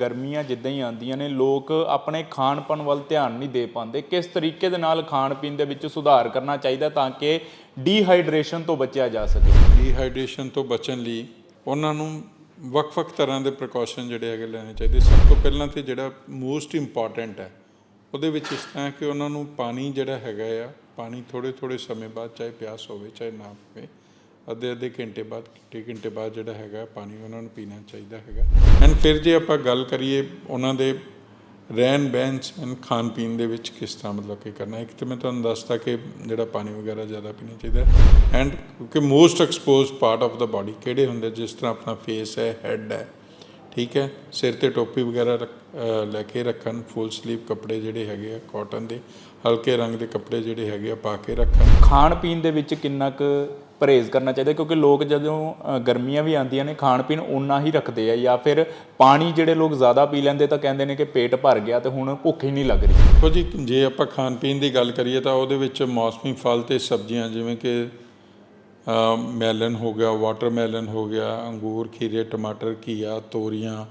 ਗਰਮੀਆਂ ਜਿੱਦਾਂ ਹੀ ਆਉਂਦੀਆਂ ਨੇ, ਲੋਕ ਆਪਣੇ ਖਾਣ ਪਣ ਵੱਲ ਧਿਆਨ ਨਹੀਂ ਦੇ ਪਾਉਂਦੇ। ਕਿਸ ਤਰੀਕੇ ਦੇ ਨਾਲ ਖਾਣ ਪੀਣ ਦੇ ਵਿੱਚ ਸੁਧਾਰ ਕਰਨਾ ਚਾਹੀਦਾ ਤਾਂ ਕਿ ਡੀਹਾਈਡਰੇਸ਼ਨ ਤੋਂ ਬਚਿਆ ਜਾ ਸਕੇ? ਡੀਹਾਈਡਰੇਸ਼ਨ ਤੋਂ ਬਚਣ ਲਈ ਉਹਨਾਂ ਨੂੰ ਵੱਖ-ਵੱਖ ਤਰ੍ਹਾਂ ਦੇ ਪ੍ਰੀਕਾਸ਼ਨ ਜਿਹੜੇ ਹੈਗੇ ਲੈਣੇ ਚਾਹੀਦੇ। ਸਭ ਤੋਂ ਪਹਿਲਾਂ ਤੇ ਜਿਹੜਾ ਮੋਸਟ ਇੰਪੋਰਟੈਂਟ ਹੈ, ਉਹਦੇ ਵਿੱਚ ਇਸ ਤਰ੍ਹਾਂ ਕਿ ਉਹਨਾਂ ਨੂੰ ਪਾਣੀ ਜਿਹੜਾ ਹੈਗਾ ਆ, ਪਾਣੀ ਥੋੜੇ ਥੋੜੇ ਸਮੇਂ ਬਾਅਦ, ਚਾਹੇ ਪਿਆਸ ਹੋਵੇ, ਚਾਹੇ ਨਾ ਹੋਵੇ ਅੱਧੇ ਅੱਧੇ ਘੰਟੇ ਬਾਅਦ, ਘੰਟੇ ਘੰਟੇ ਬਾਅਦ ਜਿਹੜਾ ਹੈਗਾ ਪਾਣੀ ਉਹਨਾਂ ਨੂੰ ਪੀਣਾ ਚਾਹੀਦਾ ਹੈਗਾ। ਐਂਡ ਫਿਰ ਜੇ ਆਪਾਂ ਗੱਲ ਕਰੀਏ ਉਹਨਾਂ ਦੇ ਰਹਿਣ ਬਹਿਣ 'ਚ ਐਂਡ ਖਾਣ ਪੀਣ ਦੇ ਵਿੱਚ ਕਿਸ ਤਰ੍ਹਾਂ ਮਤਲਬ ਕਿ ਕਰਨਾ, ਇੱਕ ਤੇ ਮੈਂ ਤੁਹਾਨੂੰ ਦੱਸਤਾ ਕਿ ਜਿਹੜਾ ਪਾਣੀ ਵਗੈਰਾ ਜ਼ਿਆਦਾ ਪੀਣਾ ਚਾਹੀਦਾ ਐਂਡ ਕਿਉਂਕਿ most exposed part of the body ਕਿਹੜੇ ਹੁੰਦੇ ਜਿਸ ਤਰ੍ਹਾਂ ਆਪਣਾ ਫੇਸ ਹੈ ਹੈਡ ਹੈ, ਠੀਕ ਹੈ, ਸਿਰ ਤੇ ਟੋਪੀ ਵਗੈਰਾ ਰੱਖ- ਲੈ ਕੇ ਰੱਖਣ ਫੁੱਲ ਸਲੀਵ ਕੱਪੜੇ ਜਿਹੜੇ ਹੈਗੇ ਆ ਕਾਟਨ ਦੇ, ਹਲਕੇ ਰੰਗ ਦੇ ਕੱਪੜੇ ਜਿਹੜੇ ਹੈਗੇ ਆ ਪਾ ਕੇ ਰੱਖਣ। ਖਾਣ ਪੀਣ ਦੇ ਵਿੱਚ ਕਿੰਨਾ ਕੁ ਪਰਹੇਜ਼ ਕਰਨਾ ਚਾਹੀਦਾ, ਕਿਉਂਕਿ ਲੋਕ ਜਦੋਂ ਗਰਮੀਆਂ ਵੀ ਆਉਂਦੀਆਂ ਨੇ, ਖਾਣ ਪੀਣ ਉਨਾ ਹੀ ਰੱਖਦੇ ਆ, ਜਾਂ ਫਿਰ ਪਾਣੀ ਜਿਹੜੇ ਲੋਕ ਜ਼ਿਆਦਾ ਪੀ ਲੈਂਦੇ, ਤਾਂ ਕਹਿੰਦੇ ਨੇ ਕਿ ਪੇਟ ਭਰ ਗਿਆ ਤੇ ਹੁਣ ਭੁੱਖ ਹੀ ਨਹੀਂ ਲੱਗ ਰਹੀ। ਦੇਖੋ ਜੀ, ਜੇ ਆਪਾਂ ਖਾਣ ਪੀਣ ਦੀ ਗੱਲ ਕਰੀਏ ਤਾਂ ਉਹਦੇ ਵਿੱਚ ਮੌਸਮੀ ਫਲ ਤੇ ਸਬਜ਼ੀਆਂ ਜਿਵੇਂ ਕਿ ਮੈਲਨ ਹੋ ਗਿਆ, ਵਾਟਰਮੈਲਨ ਹੋ ਗਿਆ, ਅੰਗੂਰ, ਖੀਰੇ, ਟਮਾਟਰ, ਘੀਆ, ਤੋਰੀਆਂ,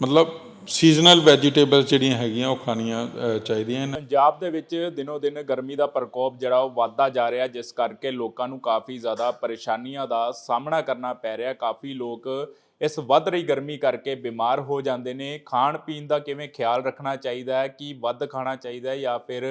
ਮਤਲਬ ਸੀਜ਼ਨਲ ਵੈਜੀਟੇਬਲਸ ਜਿਹੜੀਆਂ ਹੈਗੀਆਂ ਉਹ ਖਾਣੀਆਂ ਅ, ਚਾਹੀਦੀਆਂ ਹਨ ਪੰਜਾਬ ਦੇ ਵਿੱਚ ਦਿਨੋ ਦਿਨ ਗਰਮੀ ਦਾ ਪ੍ਰਕੋਪ ਜਿਹੜਾ ਉਹ ਵੱਧਦਾ ਜਾ ਰਿਹਾ ਜਿਸ ਕਰਕੇ ਲੋਕਾਂ ਨੂੰ ਕਾਫੀ ਜ਼ਿਆਦਾ ਪਰੇਸ਼ਾਨੀਆਂ ਦਾ ਸਾਹਮਣਾ ਕਰਨਾ ਪੈ ਰਿਹਾ ਕਾਫੀ ਲੋਕ ਇਸ ਵੱਧ ਰਹੀ ਗਰਮੀ ਕਰਕੇ ਬਿਮਾਰ ਹੋ ਜਾਂਦੇ ਨੇ। ਖਾਣ ਪੀਣ ਦਾ ਕਿਵੇਂ ਖਿਆਲ ਰੱਖਣਾ ਚਾਹੀਦਾ ਹੈ ਕਿ ਵੱਧ ਖਾਣਾ ਚਾਹੀਦਾ ਹੈ ਜਾਂ ਫਿਰ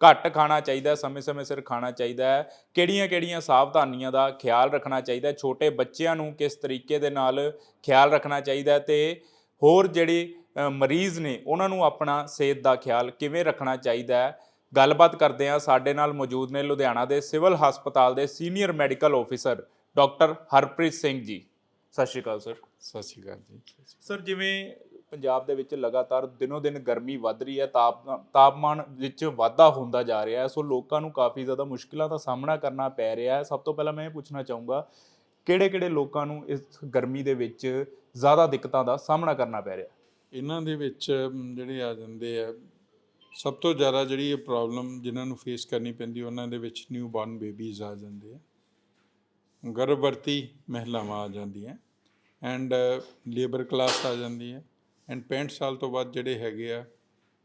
ਘੱਟ ਖਾਣਾ ਚਾਹੀਦਾ ਹੈ ਸਮੇਂ-ਸਮੇਂ ਸਿਰ ਖਾਣਾ ਚਾਹੀਦਾ ਹੈ ਕਿਹੜੀਆਂ-ਕਿਹੜੀਆਂ ਸਾਵਧਾਨੀਆਂ ਦਾ ਖਿਆਲ ਰੱਖਣਾ ਚਾਹੀਦਾ ਹੈ ਛੋਟੇ ਬੱਚਿਆਂ ਨੂੰ ਕਿਸ ਤਰੀਕੇ ਦੇ ਨਾਲ ਖਿਆਲ ਰੱਖਣਾ ਚਾਹੀਦਾ ਹੈ ਤੇ ਹੋਰ ਜਿਹੜੇ ਮਰੀਜ਼ ਨੇ ਉਹਨਾਂ ਨੂੰ ਆਪਣਾ ਸਿਹਤ ਦਾ ਖਿਆਲ ਕਿਵੇਂ ਰੱਖਣਾ ਚਾਹੀਦਾ ਹੈ? ਗੱਲਬਾਤ ਕਰਦੇ ਹਾਂ ਸਾਡੇ ਨਾਲ ਮੌਜੂਦ ਨੇ ਲੁਧਿਆਣਾ ਦੇ ਸਿਵਲ ਹਸਪਤਾਲ ਦੇ senior medical officer doctor Harpreet Singh ji. ਸਤਿ ਸ਼੍ਰੀ ਅਕਾਲ ਸਰ। ਸਤਿ ਸ਼੍ਰੀ ਅਕਾਲ ਜੀ। ਸਰ ਜਿਵੇਂ ਪੰਜਾਬ ਦੇ ਵਿੱਚ ਲਗਾਤਾਰ ਦਿਨੋ ਦਿਨ ਗਰਮੀ ਵੱਧ ਰਹੀ ਹੈ ਤਾਪ ਤਾਪਮਾਨ ਵਿੱਚ ਵਾਧਾ ਹੁੰਦਾ ਜਾ ਰਿਹਾ ਹੈ ਸੋ ਲੋਕਾਂ ਨੂੰ ਕਾਫੀ ਜ਼ਿਆਦਾ ਮੁਸ਼ਕਿਲਾਂ ਦਾ ਸਾਹਮਣਾ ਕਰਨਾ ਪੈ ਰਿਹਾ ਹੈ। ਸਭ ਤੋਂ ਪਹਿਲਾਂ ਮੈਂ ਇਹ ਪੁੱਛਣਾ ਚਾਹੂੰਗਾ ਕਿਹੜੇ-ਕਿਹੜੇ ਲੋਕਾਂ ਨੂੰ ਇਸ ਗਰਮੀ ਦੇ ਵਿੱਚ ਜ਼ਿਆਦਾ ਦਿੱਕਤਾਂ ਦਾ ਸਾਹਮਣਾ ਕਰਨਾ ਪੈ ਰਿਹਾ? ਇਹਨਾਂ ਦੇ ਵਿੱਚ ਜਿਹੜੇ ਆ ਜਾਂਦੇ ਆ, ਸਭ ਤੋਂ ਜ਼ਿਆਦਾ ਜਿਹੜੀ ਇਹ ਪ੍ਰੋਬਲਮ ਜਿਨ੍ਹਾਂ ਨੂੰ ਫੇਸ ਕਰਨੀ ਪੈਂਦੀ, ਉਹਨਾਂ ਦੇ ਵਿੱਚ ਨਿਊ ਬਾਰਨ ਬੇਬੀਜ਼ ਆ ਜਾਂਦੇ ਆ। ਗਰਭਵਤੀ ਮਹਿਲਾਵਾਂ ਆ ਜਾਂਦੀਆਂ ਐਂਡ ਲੇਬਰ ਕਲਾਸ ਆ ਜਾਂਦੀ ਹੈ ਐਂਡ 65 ਸਾਲ ਤੋਂ ਬਾਅਦ ਜਿਹੜੇ ਹੈਗੇ ਆ,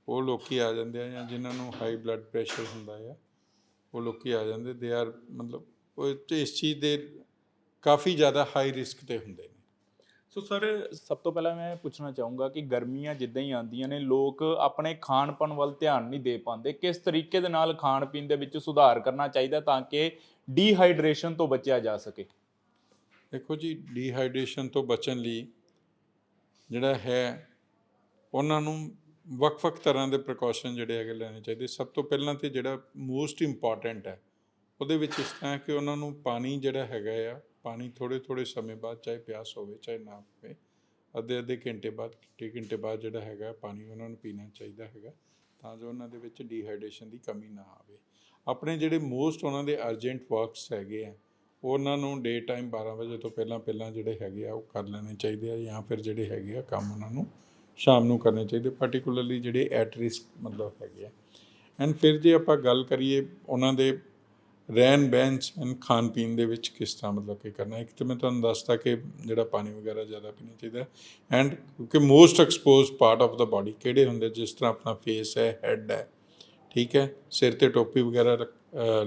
ਉਹ ਲੋਕੀ ਆ ਜਾਂਦੇ ਆ, ਜਾਂ ਜਿਨ੍ਹਾਂ ਨੂੰ ਹਾਈ ਬਲੱਡ ਪ੍ਰੈਸ਼ਰ ਹੁੰਦਾ ਆ, ਉਹ ਲੋਕੀ ਆ ਜਾਂਦੇ ਦੇ ਆਰ ਮਤਲਬ, ਉਹ ਇਸ ਚੀਜ਼ ਦੇ ਕਾਫੀ ਜ਼ਿਆਦਾ ਹਾਈ ਰਿਸਕ ਤੇ ਹੁੰਦੇ ਨੇ। ਸੋ ਸਰ ਸਭ ਤੋਂ ਪਹਿਲਾਂ ਮੈਂ ਪੁੱਛਣਾ ਚਾਹੂੰਗਾ ਕਿ ਗਰਮੀਆਂ ਜਿੱਦਾਂ ਹੀ ਆਉਂਦੀਆਂ ਨੇ, ਲੋਕ ਆਪਣੇ ਖਾਣ ਪਣ ਵੱਲ ਧਿਆਨ ਨਹੀਂ ਦੇ ਪਾਉਂਦੇ। ਕਿਸ ਤਰੀਕੇ ਦੇ ਨਾਲ ਖਾਣ ਪੀਣ ਦੇ ਵਿੱਚ ਸੁਧਾਰ ਕਰਨਾ ਚਾਹੀਦਾ ਤਾਂ ਕਿ ਡੀਹਾਈਡਰੇਸ਼ਨ ਤੋਂ ਬਚਿਆ ਜਾ ਸਕੇ? ਦੇਖੋ ਜੀ, ਡੀਹਾਈਡਰੇਸ਼ਨ ਤੋਂ ਬਚਣ ਲਈ ਜਿਹੜਾ ਹੈ, ਉਹਨਾਂ ਨੂੰ ਵੱਖ-ਵੱਖ ਤਰ੍ਹਾਂ ਦੇ ਪ੍ਰੀਕਾਸ਼ਨ ਜਿਹੜੇ ਹੈਗੇ ਲੈਣੇ ਚਾਹੀਦੇ। ਸਭ ਤੋਂ ਪਹਿਲਾਂ ਤੇ ਜਿਹੜਾ ਮੋਸਟ ਇੰਪੋਰਟੈਂਟ ਹੈ, ਉਹਦੇ ਵਿੱਚ ਇਸ ਤਰ੍ਹਾਂ ਕਿ ਉਹਨਾਂ ਨੂੰ ਪਾਣੀ ਜਿਹੜਾ ਹੈਗਾ ਆ ਪਾਣੀ ਥੋੜੇ ਥੋੜੇ ਸਮੇਂ ਬਾਅਦ, ਚਾਹੇ ਪਿਆਸ ਹੋਵੇ, ਚਾਹੇ ਨਾ ਹੋਵੇ, ਅੱਧੇ ਅੱਧੇ ਘੰਟੇ ਬਾਅਦ, ਘੰਟੇ ਘੰਟੇ ਬਾਅਦ ਜਿਹੜਾ ਹੈਗਾ ਪਾਣੀ ਉਹਨਾਂ ਨੂੰ ਪੀਣਾ ਚਾਹੀਦਾ ਹੈਗਾ, ਤਾਂ ਜੋ ਉਹਨਾਂ ਦੇ ਵਿੱਚ ਡੀਹਾਈਡਰੇਸ਼ਨ ਦੀ ਕਮੀ ਨਾ ਆਵੇ। ਆਪਣੇ ਜਿਹੜੇ ਮੋਸਟ ਉਹਨਾਂ ਦੇ ਅਰਜੈਂਟ ਵਰਕਸ ਹੈਗੇ ਆ, ਉਹਨਾਂ ਨੂੰ ਡੇ ਟਾਈਮ 12 ਵਜੇ ਤੋਂ ਪਹਿਲਾਂ ਪਹਿਲਾਂ ਜਿਹੜੇ ਹੈਗੇ ਆ, ਉਹ ਕਰ ਲੈਣੇ ਚਾਹੀਦੇ ਆ ਜਾਂ ਫਿਰ ਜਿਹੜੇ ਹੈਗੇ ਆ ਕੰਮ ਉਹਨਾਂ ਨੂੰ ਸ਼ਾਮ ਨੂੰ ਕਰਨੇ ਚਾਹੀਦੇ ਪਾਰਟਿਕੂਲਰਲੀ ਜਿਹੜੇ ਐਟ ਰਿਸਕ ਮਤਲਬ ਹੈਗੇ ਆ। ਐਂਡ ਫਿਰ ਜੇ ਆਪਾਂ ਗੱਲ ਕਰੀਏ ਉਹਨਾਂ ਦੇ ਰਹਿਣ ਬਹਿਣ 'ਚ ਐਂਡ ਖਾਣ ਪੀਣ ਦੇ ਵਿੱਚ ਕਿਸ ਤਰ੍ਹਾਂ ਮਤਲਬ ਕਿ ਕਰਨਾ ਇੱਕ ਤੇ ਮੈਂ ਤੁਹਾਨੂੰ ਦੱਸਤਾ ਕਿ ਜਿਹੜਾ ਪਾਣੀ ਵਗੈਰਾ ਜ਼ਿਆਦਾ ਪੀਣਾ ਚਾਹੀਦਾ ਐਂਡ ਕਿਉਂਕਿ most exposed part of the body ਕਿਹੜੇ ਹੁੰਦੇ? ਜਿਸ ਤਰ੍ਹਾਂ ਆਪਣਾ ਫੇਸ ਹੈ ਹੈਡ ਹੈ, ਠੀਕ ਹੈ? ਸਿਰ ਤੇ ਟੋਪੀ ਵਗੈਰਾ ਰੱਖ-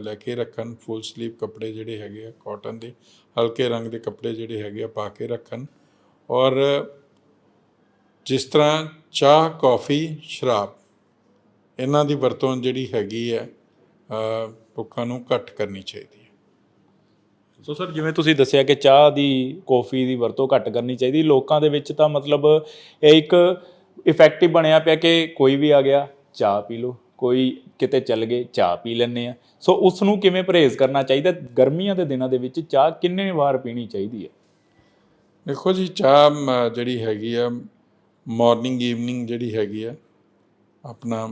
ਲੈ ਕੇ ਰੱਖਣ ਫੁੱਲ ਸਲੀਵ ਕੱਪੜੇ ਜਿਹੜੇ ਹੈਗੇ ਆ ਕਾਟਨ ਦੇ, ਹਲਕੇ ਰੰਗ ਦੇ ਕੱਪੜੇ ਜਿਹੜੇ ਹੈਗੇ ਆ, ਪਾ ਕੇ ਰੱਖਣ। ਔਰ ਜਿਸ ਤਰ੍ਹਾਂ ਚਾਹ ਕੌਫੀ ਸ਼ਰਾਬ, ਇਹਨਾਂ ਦੀ ਵਰਤੋਂ ਜਿਹੜੀ ਹੈਗੀ ਹੈ ਲੋਕਾਂ ਨੂੰ ਘੱਟ ਕਰਨੀ ਚਾਹੀਦੀ ਹੈ। ਸੋ ਸਰ ਜਿਵੇਂ ਤੁਸੀਂ ਦੱਸਿਆ ਕਿ ਚਾਹ ਦੀ ਕੌਫੀ ਦੀ ਵਰਤੋਂ ਘੱਟ ਕਰਨੀ ਚਾਹੀਦੀ ਲੋਕਾਂ ਦੇ ਵਿੱਚ ਤਾਂ ਮਤਲਬ ਇਹ ਇੱਕ ਇਫੈਕਟਿਵ ਬਣਿਆ ਪਿਆ ਕਿ ਕੋਈ ਵੀ ਆ ਗਿਆ ਚਾਹ ਪੀ ਲਓ। ਕੋਈ ਕਿਤੇ ਚੱਲ ਗਏ ਚਾਹ ਪੀ ਲੈਂਦੇ ਆ ਸੋ ਉਸ ਨੂੰ ਕਿਵੇਂ ਪਰਹੇਜ਼ ਕਰਨਾ ਚਾਹੀਦਾ? ਗਰਮੀਆਂ ਦੇ ਦਿਨਾਂ ਦੇ ਵਿੱਚ ਚਾਹ ਕਿੰਨੇ ਵਾਰ ਪੀਣੀ ਚਾਹੀਦੀ ਹੈ? ਦੇਖੋ ਜੀ ਚਾਹ ਜਿਹੜੀ ਹੈਗੀ ਆ ਮਾਰਨਿੰਗ ਈਵਨਿੰਗ ਜਿਹੜੀ ਹੈਗੀ ਆ ਆਪਣਾ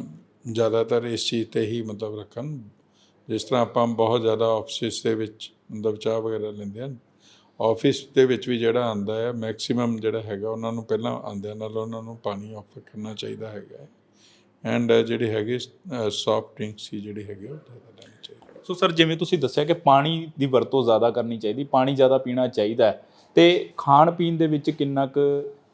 ਜ਼ਿਆਦਾਤਰ ਇਸ ਚੀਜ਼ ਤੇ ਹੀ ਮਤਲਬ ਰੱਖਣ। ਜਿਸ ਤਰ੍ਹਾਂ ਆਪਾਂ ਬਹੁਤ ਜ਼ਿਆਦਾ ਆਫਿਸ ਦੇ ਵਿੱਚ ਮਤਲਬ ਚਾਹ ਵਗੈਰਾ ਲੈਂਦੇ ਹਨ ਆਫਿਸ ਦੇ ਵਿੱਚ ਵੀ ਜਿਹੜਾ ਆਂਦਾ ਹੈ ਮੈਕਸਿਮਮ ਜਿਹੜਾ ਹੈਗਾ ਉਹਨਾਂ ਨੂੰ ਪਹਿਲਾਂ ਆਂਦਿਆਂ ਨਾਲ ਉਹਨਾਂ ਨੂੰ ਪਾਣੀ ਆਫਰ ਕਰਨਾ ਚਾਹੀਦਾ ਹੈਗਾ ਐਂਡ ਜਿਹੜੇ ਹੈਗੇ ਸੌਫਟ ਡਰਿੰਕਸ ਹੀ ਜਿਹੜੇ ਹੈਗੇ ਉਹ ਜ਼ਿਆਦਾ ਲੈਣੇ ਚਾਹੀਦੇ ਸੋ ਸਰ ਜਿਵੇਂ ਤੁਸੀਂ ਦੱਸਿਆ ਕਿ ਪਾਣੀ ਦੀ ਵਰਤੋਂ ਜ਼ਿਆਦਾ ਕਰਨੀ ਚਾਹੀਦੀ, ਪਾਣੀ ਜ਼ਿਆਦਾ ਪੀਣਾ ਚਾਹੀਦਾ ਹੈ, ਤੇ ਖਾਣ ਪੀਣ ਦੇ ਵਿੱਚ ਕਿੰਨਾ ਕੁ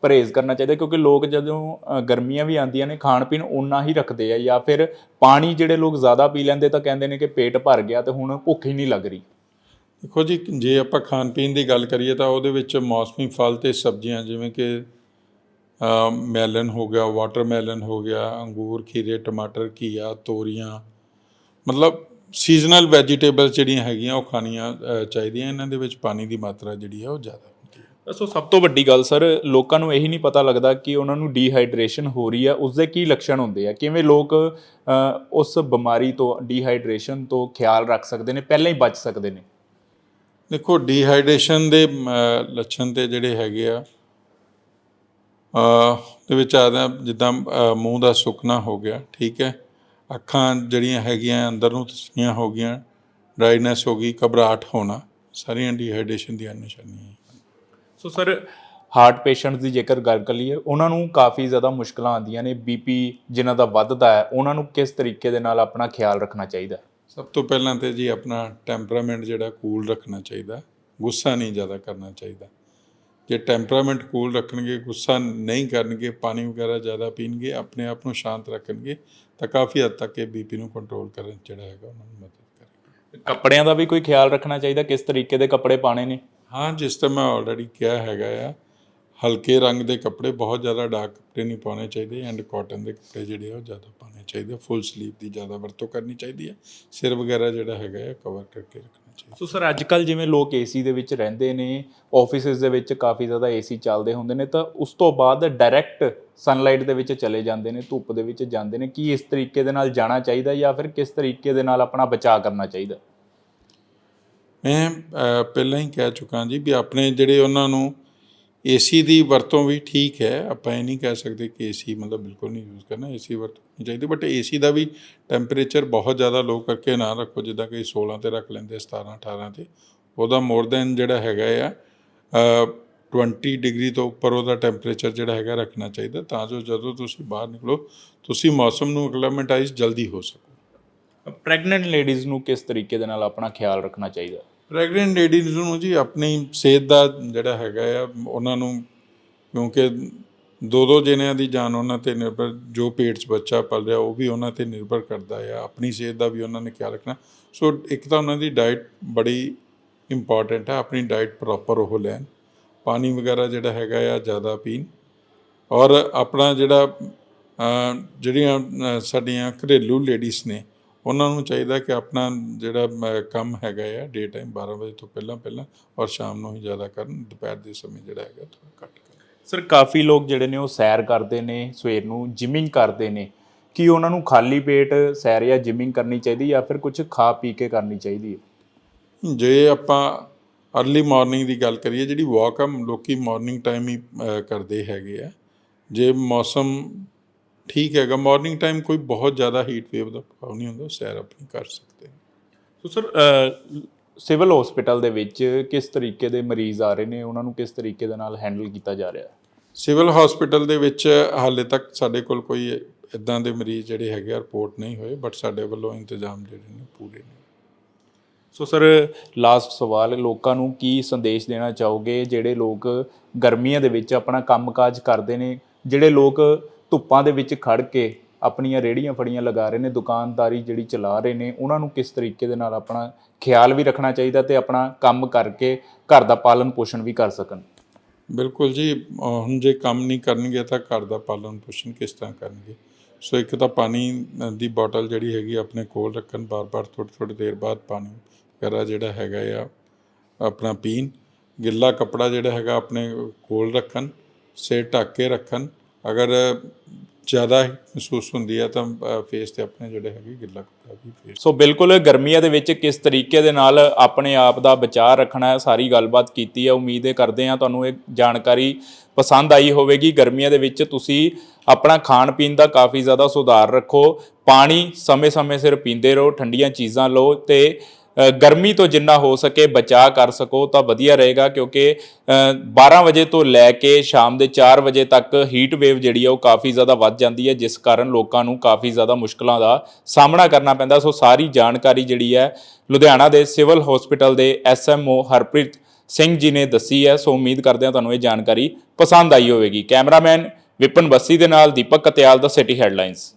ਪਰਹੇਜ਼ ਕਰਨਾ ਚਾਹੀਦਾ, ਕਿਉਂਕਿ ਲੋਕ ਜਦੋਂ ਗਰਮੀਆਂ ਵੀ ਆਉਂਦੀਆਂ ਨੇ, ਖਾਣ ਪੀਣ ਉਨਾ ਹੀ ਰੱਖਦੇ ਆ, ਜਾਂ ਫਿਰ ਪਾਣੀ ਜਿਹੜੇ ਲੋਕ ਜ਼ਿਆਦਾ ਪੀ ਲੈਂਦੇ ਤਾਂ ਕਹਿੰਦੇ ਨੇ ਕਿ ਪੇਟ ਭਰ ਗਿਆ ਤੇ ਹੁਣ ਭੁੱਖ ਹੀ ਨਹੀਂ ਲੱਗ ਰਹੀ। ਦੇਖੋ ਜੀ, ਜੇ ਆਪਾਂ ਖਾਣ ਪੀਣ ਦੀ ਗੱਲ ਕਰੀਏ ਤਾਂ ਉਹਦੇ ਵਿੱਚ ਮੌਸਮੀ ਫਲ ਤੇ ਸਬਜ਼ੀਆਂ ਜਿਵੇਂ ਕਿ ਮੈਲਨ ਹੋ ਗਿਆ, ਵਾਟਰਮੈਲਨ ਹੋ ਗਿਆ, ਅੰਗੂਰ, ਖੀਰੇ, ਟਮਾਟਰ, ਘੀਆ, ਤੋਰੀਆਂ, ਮਤਲਬ ਸੀਜ਼ਨਲ ਵੈਜੀਟੇਬਲਸ ਜਿਹੜੀਆਂ ਹੈਗੀਆਂ ਉਹ ਖਾਣੀਆਂ ਚਾਹੀਦੀਆਂ, ਇਹਨਾਂ ਦੇ ਵਿੱਚ ਪਾਣੀ ਦੀ ਮਾਤਰਾ ਜਿਹੜੀ ਹੈ ਉਹ ਜ਼ਿਆਦਾ। ਸੋ ਸਭ ਤੋਂ ਵੱਡੀ ਗੱਲ, ਸਰ, ਲੋਕਾਂ ਨੂੰ ਇਹੀ ਨਹੀਂ ਪਤਾ ਲੱਗਦਾ ਕਿ ਉਹਨਾਂ ਨੂੰ ਡੀਹਾਈਡਰੇਸ਼ਨ ਹੋ ਰਹੀ ਆ ਉਸ ਦੇ ਕੀ ਲੱਛਣ ਹੁੰਦੇ ਆ। ਕਿਵੇਂ ਲੋਕ ਉਸ ਬਿਮਾਰੀ ਤੋਂ ਡੀਹਾਈਡਰੇਸ਼ਨ ਤੋਂ ਖਿਆਲ ਰੱਖ ਸਕਦੇ ਨੇ, ਪਹਿਲਾਂ ਹੀ ਬਚ ਸਕਦੇ ਨੇ? ਦੇਖੋ ਡੀਹਾਈਡਰੇਸ਼ਨ ਦੇ ਲੱਛਣ ਤੇ ਜਿਹੜੇ ਹੈਗੇ ਆ ਅ ਦੇ ਵਿੱਚ ਆਦਾ ਜਿੱਦਾਂ ਮੂੰਹ ਦਾ ਸੁੱਕਣਾ ਹੋ ਗਿਆ, ਠੀਕ ਹੈ। ਅੱਖਾਂ ਜਿਹੜੀਆਂ ਹੈਗੀਆਂ, ਅੰਦਰ ਨੂੰ ਤਸੀਆਂ ਹੋ ਗਈਆਂ, ਡਰਾਈਨੈਸ ਹੋ ਗਈ, ਘਬਰਾਹਟ ਹੋਣਾ, ਸਾਰੀਆਂ ਡੀਹਾਈਡਰੇਸ਼ਨ ਦੀਆਂ ਨਿਸ਼ਾਨੀਆਂ ਸੋ ਸਰ ਹਾਰਟ ਪੇਸ਼ੈਂਟਸ ਦੀ ਜੇਕਰ ਗੱਲ ਕਰੀਏ ਉਹਨਾਂ ਨੂੰ ਕਾਫੀ ਜ਼ਿਆਦਾ ਮੁਸ਼ਕਲਾਂ ਆਉਂਦੀਆਂ ਨੇ ਬੀਪੀ ਜਿਨ੍ਹਾਂ ਦਾ ਵੱਧਦਾ ਹੈ ਉਹਨਾਂ ਨੂੰ ਕਿਸ ਤਰੀਕੇ ਦੇ ਨਾਲ ਆਪਣਾ ਖਿਆਲ ਰੱਖਣਾ ਚਾਹੀਦਾ? ਸਭ ਤੋਂ ਪਹਿਲਾਂ ਤੇ ਜੀ ਆਪਣਾ ਟੈਂਪਰਾਮੈਂਟ ਜਿਹੜਾ ਕੂਲ ਰੱਖਣਾ ਚਾਹੀਦਾ ਗੁੱਸਾ ਨਹੀਂ ਜ਼ਿਆਦਾ ਕਰਨਾ ਚਾਹੀਦਾ। ਜੇ ਟੈਂਪਰਾਮੈਂਟ ਕੂਲ ਰੱਖਣਗੇ ਗੁੱਸਾ ਨਹੀਂ ਕਰਨਗੇ ਪਾਣੀ ਵਗੈਰਾ ਜ਼ਿਆਦਾ ਪੀਣਗੇ ਆਪਣੇ ਆਪ ਨੂੰ ਸ਼ਾਂਤ ਰੱਖਣਗੇ ਤਾਂ ਕਾਫੀ ਹੱਦ ਤੱਕ ਇਹ ਬੀਪੀ ਨੂੰ ਕੰਟਰੋਲ ਕਰਨ ਜਿਹੜਾ ਹੈਗਾ ਉਹਨਾਂ ਨੂੰ ਮਦਦ ਕਰੇਗਾ। ਕੱਪੜਿਆਂ ਦਾ ਵੀ ਕੋਈ ਖਿਆਲ ਰੱਖਣਾ ਚਾਹੀਦਾ? ਕਿਸ ਤਰੀਕੇ ਦੇ ਕੱਪੜੇ ਪਾਣੇ ਨੇ? ਹਾਂ, ਜਿਸ ਤਰ੍ਹਾਂ ਮੈਂ ਆਲਰੇਡੀ ਕਿਹਾ ਹੈਗਾ ਆ, ਹਲਕੇ ਰੰਗ ਦੇ ਕੱਪੜੇ ਬਹੁਤ ਜ਼ਿਆਦਾ ਡਾਰਕ ਕੱਪੜੇ ਨਹੀਂ ਪਾਉਣੇ ਚਾਹੀਦੇ ਐਂਡ ਕਾਟਨ ਦੇ ਕੱਪੜੇ ਜਿਹੜੇ ਆ ਉਹ ਜ਼ਿਆਦਾ ਪਾਉਣੇ ਚਾਹੀਦੇ ਫੁੱਲ ਸਲੀਵ ਦੀ ਜ਼ਿਆਦਾ ਵਰਤੋਂ ਕਰਨੀ ਚਾਹੀਦੀ ਹੈ ਸਿਰ ਵਗੈਰਾ ਜਿਹੜਾ ਹੈਗਾ ਆ ਕਵਰ ਕਰਕੇ ਰੱਖਣਾ ਚਾਹੀਦਾ। ਸੋ ਸਰ ਅੱਜ ਕੱਲ ਜਿਵੇਂ ਲੋਕ ਏਸੀ ਦੇ ਵਿੱਚ ਰਹਿੰਦੇ ਨੇ ਆਫਿਸਿਸ ਦੇ ਵਿੱਚ ਕਾਫੀ ਜ਼ਿਆਦਾ ਏਸੀ ਚੱਲਦੇ ਹੁੰਦੇ ਨੇ, ਤਾਂ ਉਸ ਤੋਂ ਬਾਅਦ ਡਾਇਰੈਕਟ ਸਨਲਾਈਟ ਦੇ ਵਿੱਚ ਚਲੇ ਜਾਂਦੇ ਨੇ, ਧੁੱਪ ਦੇ ਵਿੱਚ ਜਾਂਦੇ ਨੇ। ਕੀ ਇਸ ਤਰੀਕੇ ਦੇ ਨਾਲ ਜਾਣਾ ਚਾਹੀਦਾ ਜਾਂ ਫਿਰ ਕਿਸ ਤਰੀਕੇ ਦੇ ਨਾਲ ਆਪਣਾ ਬਚਾਅ ਕਰਨਾ ਚਾਹੀਦਾ? ਮੈਂ ਪਹਿਲਾਂ ਹੀ ਕਹਿ ਚੁੱਕਾ ਜੀ ਵੀ ਆਪਣੇ ਜਿਹੜੇ ਉਹਨਾਂ ਨੂੰ ਏਸੀ ਦੀ ਵਰਤੋਂ ਵੀ ਠੀਕ ਹੈ। ਆਪਾਂ ਇਹ ਨਹੀਂ ਕਹਿ ਸਕਦੇ ਕਿ ਏਸੀ ਮਤਲਬ ਬਿਲਕੁਲ ਨਹੀਂ ਯੂਜ਼ ਕਰਨਾ। ਏਸੀ ਵਰਤੋਂ ਨਹੀਂ ਚਾਹੀਦੀ ਬਟ ਏਸੀ ਦਾ ਵੀ ਟੈਂਪਰੇਚਰ ਬਹੁਤ ਜ਼ਿਆਦਾ ਲੋ ਕਰਕੇ ਨਾ ਰੱਖੋ। ਜਿੱਦਾਂ ਕਿ 16 ਤੇ ਰੱਖ ਲੈਂਦੇ 17 18 ਤੇ ਉਹਦਾ ਮੋਰ ਦੈਨ ਜਿਹੜਾ ਹੈਗਾ ਆ ਅ, 20 ਡਿਗਰੀ ਤੋਂ ਉੱਪਰ ਉਹਦਾ ਟੈਂਪਰੇਚਰ ਜਿਹੜਾ ਹੈਗਾ ਰੱਖਣਾ ਚਾਹੀਦਾ। ਤਾਂ ਜੋ ਜਦੋਂ ਤੁਸੀਂ ਬਾਹਰ ਨਿਕਲੋ ਤੁਸੀਂ ਮੌਸਮ ਨੂੰ ਐਕਲੇਮੈਟਾਈਜ਼ ਜਲਦੀ ਹੋ ਸਕੋ। ਪ੍ਰੈਗਨੈਂਟ ਲੇਡੀਜ਼ ਨੂੰ ਕਿਸ ਤਰੀਕੇ ਦੇ ਨਾਲ ਆਪਣਾ ਖਿਆਲ ਰੱਖਣਾ ਚਾਹੀਦਾ? ਪ੍ਰੈਗਨੈਂਟ ਲੇਡੀਜ਼ ਨੂੰ ਜੀ ਆਪਣੀ ਸਿਹਤ ਦਾ ਜਿਹੜਾ ਹੈਗਾ ਆ, ਉਹਨਾਂ ਨੂੰ ਕਿਉਂਕਿ ਦੋ ਦੋ ਜਣਿਆਂ ਦੀ ਜਾਨ ਉਹਨਾਂ ਤੇ ਨਿਰਭਰ, ਜੋ ਪੇਟ 'ਚ ਬੱਚਾ ਪਲ ਰਿਹਾ ਉਹ ਵੀ ਉਹਨਾਂ ਤੇ ਨਿਰਭਰ ਕਰਦਾ ਆ। ਆਪਣੀ ਸਿਹਤ ਦਾ ਵੀ ਉਹਨਾਂ ਨੇ ਖਿਆਲ ਰੱਖਣਾ। ਸੋ ਇੱਕ ਤਾਂ ਉਹਨਾਂ ਦੀ ਡਾਈਟ ਬੜੀ ਇੰਪੋਰਟੈਂਟ ਹੈ, ਆਪਣੀ ਡਾਈਟ ਪ੍ਰੋਪਰ ਉਹ ਲੈਣ। ਪਾਣੀ ਵਗੈਰਾ ਜਿਹੜਾ ਹੈਗਾ ਆ, ਜ਼ਿਆਦਾ ਪੀਣ। ਔਰ ਆਪਣਾ ਜਿਹੜਾ ਜਿਹੜੀਆਂ ਸਾਡੀਆਂ ਘਰੇਲੂ ਲੇਡੀਜ਼ ਨੇ ਉਹਨਾਂ ਨੂੰ ਚਾਹੀਦਾ ਕਿ ਆਪਣਾ ਜਿਹੜਾ ਕੰਮ ਹੈਗਾ ਆ ਡੇ ਟਾਈਮ 12 ਵਜੇ ਤੋਂ ਪਹਿਲਾਂ ਪਹਿਲਾਂ ਔਰ ਸ਼ਾਮ ਨੂੰ ਹੀ ਜ਼ਿਆਦਾ ਕਰਨ ਦੁਪਹਿਰ ਦੇ ਸਮੇਂ ਜਿਹੜਾ ਹੈਗਾ ਥੋੜਾ ਘੱਟ ਕਰਨ। ਸਰ ਕਾਫੀ ਲੋਕ ਜਿਹੜੇ ਨੇ ਉਹ ਸੈਰ ਕਰਦੇ ਨੇ ਸਵੇਰ ਨੂੰ ਜਿਮਿੰਗ ਕਰਦੇ ਨੇ। ਕੀ ਉਹਨਾਂ ਨੂੰ ਖਾਲੀ ਪੇਟ ਸੈਰ ਜਾਂ ਜਿਮਿੰਗ ਕਰਨੀ ਚਾਹੀਦੀ ਜਾਂ ਫਿਰ ਕੁਝ ਖਾ ਪੀ ਕੇ ਕਰਨੀ ਚਾਹੀਦੀ ਹੈ? ਜੇ ਆਪਾਂ ਅਰਲੀ ਮਾਰਨਿੰਗ ਦੀ ਗੱਲ ਕਰੀਏ ਜਿਹੜੀ ਵਾਕ ਆ ਲੋਕੀ ਮਾਰਨਿੰਗ ਟਾਈਮ ਹੀ ਕਰਦੇ ਹੈਗੇ ਆ। ਜੇ ਮੌਸਮ ਠੀਕ ਹੈਗਾ ਮਾਰਨਿੰਗ ਟਾਈਮ ਕੋਈ ਬਹੁਤ ਜ਼ਿਆਦਾ ਹੀਟ ਵੇਵ ਦਾ ਪ੍ਰਭਾਵ ਨਹੀਂ ਹੁੰਦਾ ਸੈਰ ਆਪਣੀ ਕਰ ਸਕਦੇ ਸੋ ਸਰ ਸਿਵਲ ਹਸਪੀਟਲ ਦੇ ਵਿੱਚ ਕਿਸ ਤਰੀਕੇ ਦੇ ਮਰੀਜ਼ ਆ ਰਹੇ ਨੇ? ਉਹਨਾਂ ਨੂੰ ਕਿਸ ਤਰੀਕੇ ਦੇ ਨਾਲ ਹੈਂਡਲ ਕੀਤਾ ਜਾ ਰਿਹਾ ਹੈ? ਸਿਵਲ ਹਸਪੀਟਲ ਦੇ ਵਿੱਚ ਹਾਲੇ ਤੱਕ ਸਾਡੇ ਕੋਲ ਕੋਈ ਇਦਾਂ ਦੇ ਮਰੀਜ਼ ਜਿਹੜੇ ਹੈਗੇ ਰਿਪੋਰਟ ਨਹੀਂ ਹੋਏ ਬਟ ਸਾਡੇ ਵੱਲੋਂ ਇੰਤਜ਼ਾਮ ਜਿਹੜੇ ਨੇ ਪੂਰੇ ਨੇ। ਸੋ ਸਰ ਲਾਸਟ ਸਵਾਲ ਲੋਕਾਂ ਨੂੰ ਕੀ ਸੰਦੇਸ਼ ਦੇਣਾ ਚਾਹੋਗੇ ਜਿਹੜੇ ਲੋਕ ਗਰਮੀਆਂ ਦੇ ਵਿੱਚ ਆਪਣਾ ਕੰਮਕਾਜ ਕਰਦੇ ਨੇ ਜਿਹੜੇ ਲੋਕ ਧੁੱਪਾਂ ਦੇ ਵਿੱਚ ਖੜ ਕੇ ਆਪਣੀਆਂ ਰੇੜੀਆਂ ਫੜੀਆਂ ਲਗਾ ਰਹੇ ਨੇ, ਦੁਕਾਨਦਾਰੀ ਜਿਹੜੀ ਚਲਾ ਰਹੇ ਨੇ, ਉਹਨਾਂ ਨੂੰ ਕਿਸ ਤਰੀਕੇ ਦੇ ਨਾਲ ਆਪਣਾ ਖਿਆਲ ਵੀ ਰੱਖਣਾ ਚਾਹੀਦਾ ਤੇ ਆਪਣਾ ਕੰਮ ਕਰਕੇ ਘਰ ਦਾ ਪਾਲਣ ਪੋਸ਼ਣ ਵੀ ਕਰ ਸਕਣ? ਬਿਲਕੁਲ ਜੀ ਹੁਣ ਜੇ ਕੰਮ ਨਹੀਂ ਕਰਨਗੇ ਤਾਂ ਘਰ ਦਾ ਪਾਲਣ ਪੋਸ਼ਣ ਕਿਸ ਤਰ੍ਹਾਂ ਕਰਨਗੇ? ਸੋ ਇੱਕ ਤਾਂ ਪਾਣੀ ਦੀ ਬੋਟਲ ਜਿਹੜੀ ਹੈਗੀ ਆਪਣੇ ਕੋਲ ਰੱਖਣ, ਬਾਰ-ਬਾਰ ਥੋੜ੍ਹੀ ਥੋੜ੍ਹੀ ਦੇਰ ਬਾਅਦ ਪਾਣੀ ਵਗੈਰਾ ਜਿਹੜਾ ਹੈਗਾ ਆ, ਆਪਣਾ ਪੀਣ। ਗਿੱਲਾ ਕੱਪੜਾ ਜਿਹੜਾ ਹੈਗਾ ਆਪਣੇ ਕੋਲ ਰੱਖਣ, ਸਿਰ ਢੱਕ ਕੇ ਰੱਖਣ ਅਗਰ ਜ਼ਿਆਦਾ ਮਹਿਸੂਸ ਹੁੰਦੀ ਹੈ ਤਾਂ ਫੇਸ ਤੇ ਆਪਣੇ ਜਿਹੜੇ ਹੈਗੇ ਗਿੱਲਾ ਕੱਪੜਾ ਵੀ ਫੇਸ ਸੋ ਬਿਲਕੁਲ ਗਰਮੀਆਂ ਦੇ ਵਿੱਚ ਕਿਸ ਤਰੀਕੇ ਦੇ ਨਾਲ ਆਪਣੇ ਆਪ ਦਾ ਬਚਾਅ ਰੱਖਣਾ ਹੈ, ਸਾਰੀ ਗੱਲਬਾਤ ਕੀਤੀ ਹੈ, ਉਮੀਦ ਹੈ ਕਰਦੇ ਹਾਂ ਤੁਹਾਨੂੰ ਇਹ ਜਾਣਕਾਰੀ ਪਸੰਦ ਆਈ ਹੋਵੇਗੀ। ਗਰਮੀਆਂ ਦੇ ਵਿੱਚ ਤੁਸੀਂ ਆਪਣਾ ਖਾਣ ਪੀਣ ਦਾ ਕਾਫੀ ਜ਼ਿਆਦਾ ਸੁਧਾਰ ਰੱਖੋ, ਪਾਣੀ ਸਮੇਂ-ਸਮੇਂ ਸਿਰ ਪੀਂਦੇ ਰਹੋ, ਠੰਡੀਆਂ ਚੀਜ਼ਾਂ ਲਓ ਤੇ ਗਰਮੀ ਤੋਂ ਜਿੰਨਾ ਹੋ ਸਕੇ ਬਚਾਅ ਕਰ ਸਕੋ ਤਾਂ ਵਧੀਆ ਰਹੇਗਾ ਕਿਉਂਕਿ ਅ, 12 ਵਜੇ ਤੋਂ ਲੈ ਕੇ ਸ਼ਾਮ ਦੇ 4 ਵਜੇ ਤੱਕ ਹੀਟ ਵੇਵ ਜਿਹੜੀ ਹੈ ਉਹ ਕਾਫੀ ਜ਼ਿਆਦਾ ਵੱਧ ਜਾਂਦੀ ਹੈ ਜਿਸ ਕਾਰਨ ਲੋਕਾਂ ਨੂੰ ਕਾਫੀ ਜ਼ਿਆਦਾ ਮੁਸ਼ਕਲਾਂ ਦਾ ਸਾਹਮਣਾ ਕਰਨਾ ਪੈਂਦਾ। ਸੋ ਸਾਰੀ ਜਾਣਕਾਰੀ ਜਿਹੜੀ ਹੈ ਲੁਧਿਆਣਾ ਦੇ ਸਿਵਲ ਹਸਪੀਟਲ ਦੇ ਐਸਐਮਓ ਹਰਪ੍ਰੀਤ ਸਿੰਘ ਜੀ ਨੇ ਦੱਸੀ ਹੈ। ਸੋ ਉਮੀਦ ਕਰਦੇ ਹਾਂ ਤੁਹਾਨੂੰ ਇਹ ਜਾਣਕਾਰੀ ਪਸੰਦ ਆਈ ਹੋਵੇਗੀ। ਕੈਮਰਾਮੈਨ ਵਿਪਨ ਬੱਸੀ ਦੇ ਨਾਲ ਦੀਪਕ ਕਤਿਆਲ ਦਾ ਸਿਟੀ ਹੈਡਲਾਈਨਸ